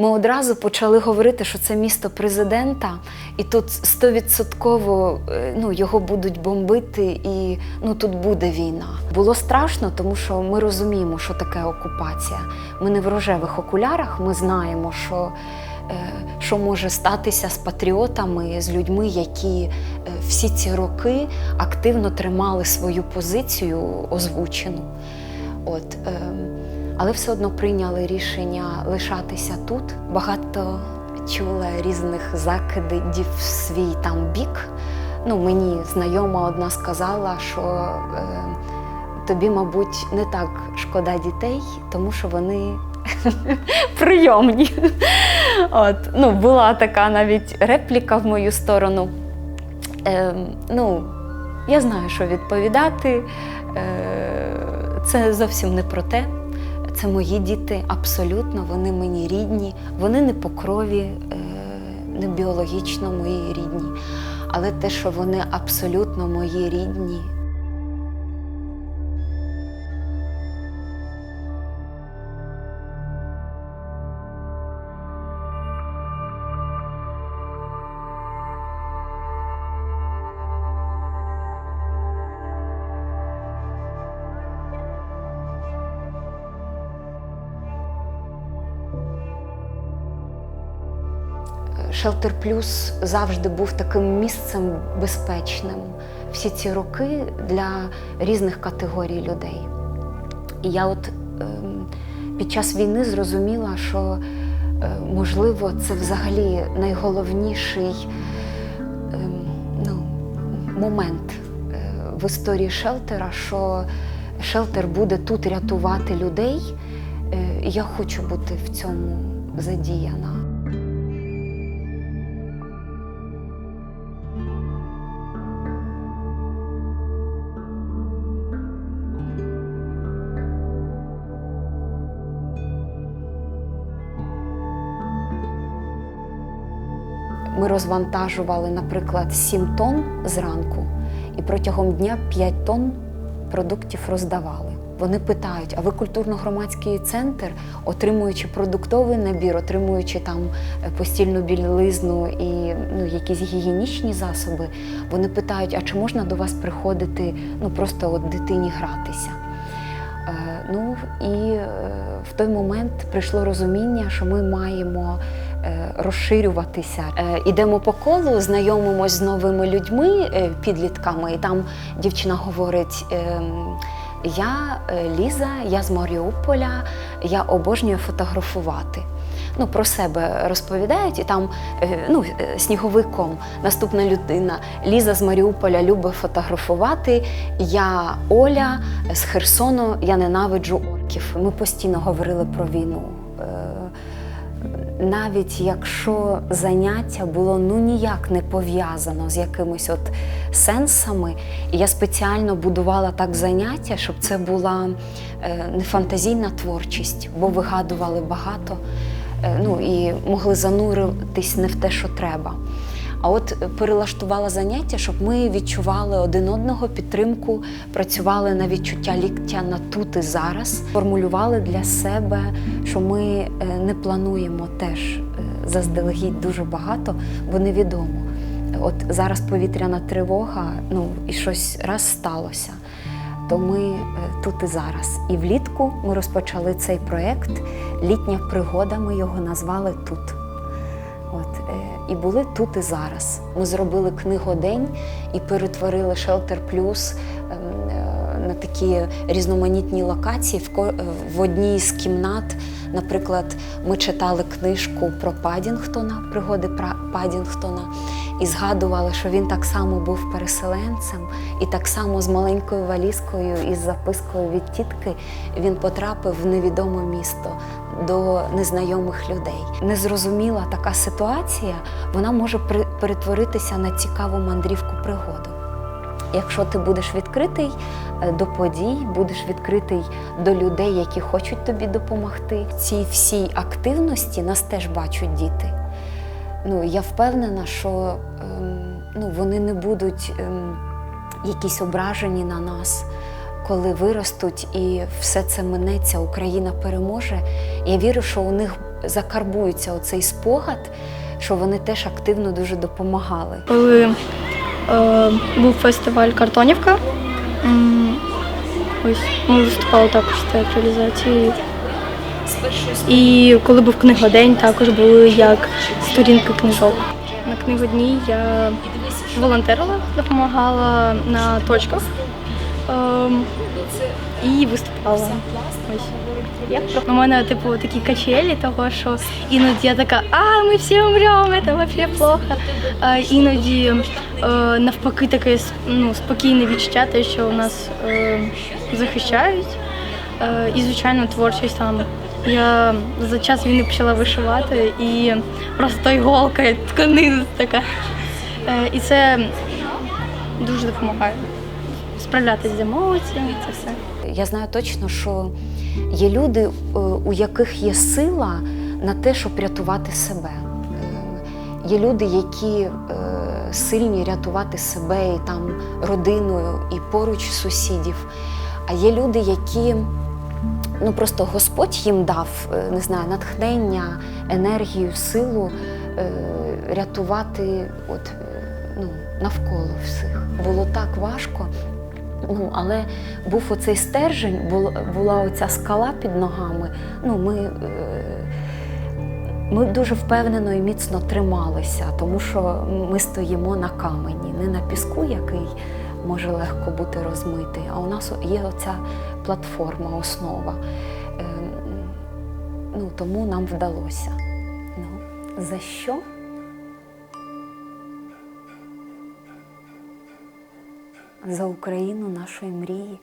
Ми одразу почали говорити, що це місто президента, і тут стовідсотково е, ну, його будуть бомбити, і ну, тут буде війна. Було страшно, тому що ми розуміємо, що таке окупація. Ми не в рожевих окулярах, ми знаємо, що, е, що може статися з патріотами, з людьми, які е, всі ці роки активно тримали свою позицію озвучену. От, е, але все одно прийняли рішення лишатися тут. Багато чула різних закидів в свій там бік. Ну, мені знайома одна сказала, що е, тобі, мабуть, не так шкода дітей, тому що вони прийомні. От, ну, була така навіть репліка в мою сторону. Е, ну, я знаю, що відповідати. Е, це зовсім не про те. Це мої діти, абсолютно, вони мені рідні, вони не по крові, е, не біологічно мої рідні. Але те, що вони абсолютно мої рідні, Шелтер Плюс завжди був таким місцем безпечним всі ці роки для різних категорій людей. І я от ем, під час війни зрозуміла, що е, можливо це взагалі найголовніший ем, ну, момент е, в історії шелтера, що шелтер буде тут рятувати людей. Е, я хочу бути в цьому задіяна. Ми розвантажували, наприклад, 7 тонн зранку, і протягом дня 5 тонн продуктів роздавали. Вони питають: а ви культурно-громадський центр, отримуючи продуктовий набір, отримуючи там е, постільну білизну і ну, якісь гігієнічні засоби, вони питають, а чи можна до вас приходити ну, просто от дитині гратися? Е, Ну і е, в той момент прийшло розуміння, що ми маємо розширюватися. Е, Ідемо по колу, знайомимось з новими людьми, е, підлітками, і там дівчина говорить. ем, Я е, Ліза, я з Маріуполя, я обожнюю фотографувати. Ну, про себе розповідають, і там е, ну, е, сніговиком наступна людина. Ліза з Маріуполя любить фотографувати. Я Оля з Херсону, я ненавиджу орків. Ми постійно говорили про війну. Навіть якщо заняття було ну ніяк не пов'язано з якимись от сенсами, я спеціально будувала так заняття, щоб це була е, не фантазійна творчість, бо вигадували багато е, ну, і могли зануритись не в те, що треба. А от перелаштувала заняття, щоб ми відчували один одного підтримку, працювали на відчуття ліктя на тут і зараз, формулювали для себе, що ми е, не плануємо теж е, заздалегідь дуже багато, бо невідомо. От зараз повітряна тривога, ну і щось раз сталося. То ми е, тут і зараз. І влітку ми розпочали цей проєкт. Літня пригода, ми його назвали тут. От, е, і були тут і зараз. Ми зробили книгодень і перетворили Shelter Plus ем, е, на такі різноманітні локації. Е, в одній з кімнат, наприклад, ми читали книжку про Падінгтона, пригоди Падінгтона, і згадували, що він так само був переселенцем, і так само з маленькою валізкою і з запискою від тітки він потрапив в невідоме місто до незнайомих людей. Незрозуміла така ситуація, вона може перетворитися на цікаву мандрівку пригоду. Якщо ти будеш відкритий е, до подій, будеш відкритий до людей, які хочуть тобі допомогти. Цій всій активності нас теж бачать діти. Ну, я впевнена, що ем, ну, вони не будуть ем, якісь ображені на нас, коли виростуть і все це минеться, Україна переможе. Я вірю, що у них закарбується оцей спогад, що вони теж активно дуже допомагали. Коли е, був фестиваль Картонівка, ось ми виступали також з театралізацією. І коли був книgodень, також були як сторінки книжок. На книгодні я волонтерила, допомагала на точках і виступала. Ось. Як у мене типу такі качелі, того що іноді я така, а ми всі умремо, це взагалі плохо. А іноді е, навпаки таке ну, спокійне відчуття, те, що нас е, захищають. Е, і, звичайно, творчість там. Я за час війни почала вишивати і просто іголка, тканина така. І це дуже допомагає справлятися з емоціями, це все. Я знаю точно, що є люди, е, у яких є сила на те, щоб рятувати себе. Е, Є люди, які е, сильні рятувати себе і там родиною, і поруч сусідів. А є люди, які ну просто Господь їм дав не знаю, натхнення, енергію, силу рятувати от, ну, навколо всіх. Було так важко. Ну, але був оцей стержень, бул- була оця скала під ногами. Ну, ми, е, ми дуже впевнено і міцно трималися, тому що ми стоїмо на камені, не на піску, який може легко бути розмитий, а у нас є оця платформа, основа. Е, ну, тому нам вдалося. Ну, за що? За Україну нашої мрії.